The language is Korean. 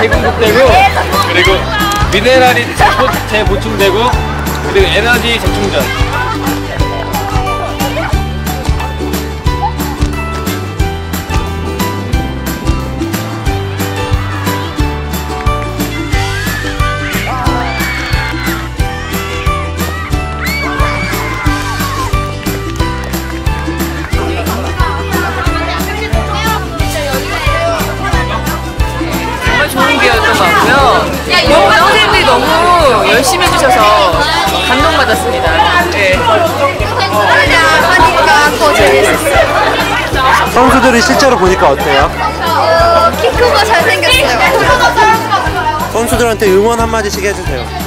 재공급되고 그리고 미네랄이 재보- 재보충되고 그리고 에너지 재충전. 너무 선생님들이 너무 열심히 해주셔서 감동받았습니다. 네. 하니까 더 재밌었어요. 선수들이 실제로 보니까 어때요? 키 크고 잘생겼어요. 선수들한테 응원 한마디씩 해주세요.